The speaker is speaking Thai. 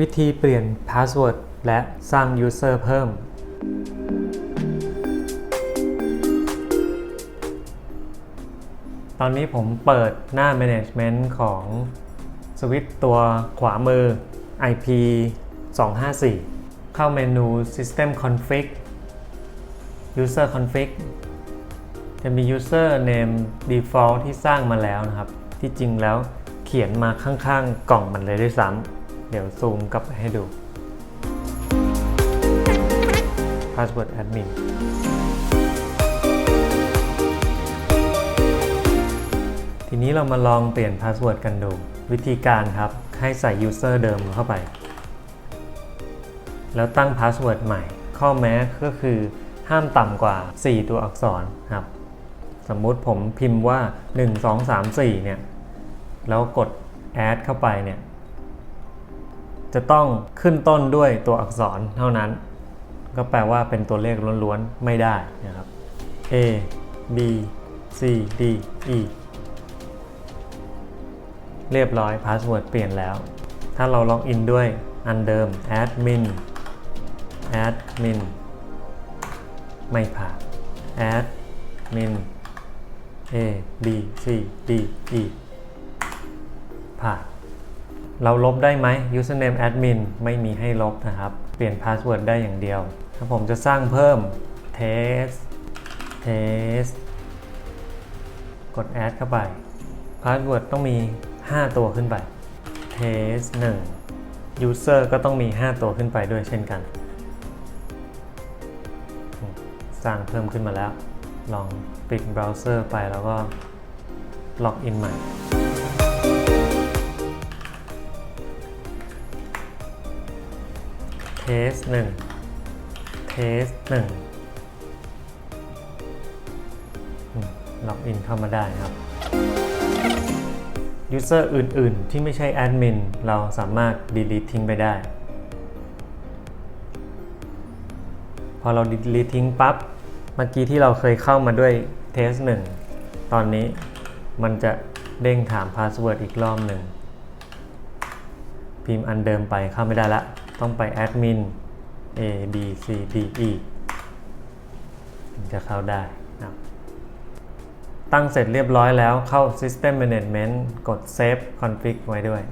วิธีเปลี่ยน Password และสร้าง User เพิ่ม ตอนนี้ผมเปิดหน้า Management ของสวิตตัวขวามือ IP 254 เข้าเมนู System Config User Config จะมี User Name Default ที่สร้างมาแล้วนะครับ ที่จริงแล้วเขียนมาข้างๆ กล่องมันเลยด้วยซ้ำ เดี๋ยวซูมกลับไปให้ดู Password Admin ทีนี้เรามาลองเปลี่ยน Password กันดู วิธีการครับ ให้ใส่ User เดิมเข้าไป แล้วตั้ง Password ใหม่ ข้อแม้ก็คือห้ามต่ำกว่า 4 ตัวอักษรครับ สมมุติผมพิมพ์ว่า 1 2 3 4 เนี่ย แล้วกด add เข้าไปเนี่ย จะต้องขึ้นต้นด้วยตัวอักษรเท่านั้น ก็แปลว่าเป็นตัวเลขล้วนๆ ไม่ได้นะครับ A B C D E เรียบร้อยพาสเวิร์ดเปลี่ยนแล้ว ถ้าเราล็อกอินด้วยอันเดิม admin admin ไม่ผ่าน admin A B C D E ผ่าน เราลบได้ไหม username admin ไม่มีให้ลบนะครับ เปลี่ยนพาสเวิร์ดได้อย่างเดียว ถ้าผมจะสร้างเพิ่ม test test กด add เข้าไปพาสเวิร์ดต้องมี 5 ตัวขึ้นไป test 1 user ก็ต้องมี 5 ตัวขึ้นไปด้วยเช่นกัน สร้างเพิ่มขึ้นมาแล้ว ลองปิดเบราว์เซอร์ไปแล้วก็ล็อกอินใหม่ เทสหนึ่งเทสหนึ่งล็อกอินเข้ามาได้ครับยูเซอร์อื่น ๆ ที่ไม่ใช่แอดมินเราสามารถ delete ทิ้งไปได้ พอเรา delete ทิ้งปั๊บ เมื่อกี้ที่เราเคยเข้ามาด้วยเทสหนึ่งตอนนี้มันจะเด้งถามพาสเวิร์ดอีกรอบหนึ่ง พิมพ์อันเดิมไปเข้าไม่ได้ละ ต้องไปแอดมิน A B C D E ถึงจะเข้าได้นะตั้งเสร็จเรียบร้อยแล้วเข้า System Management กด Save Config ไว้ด้วย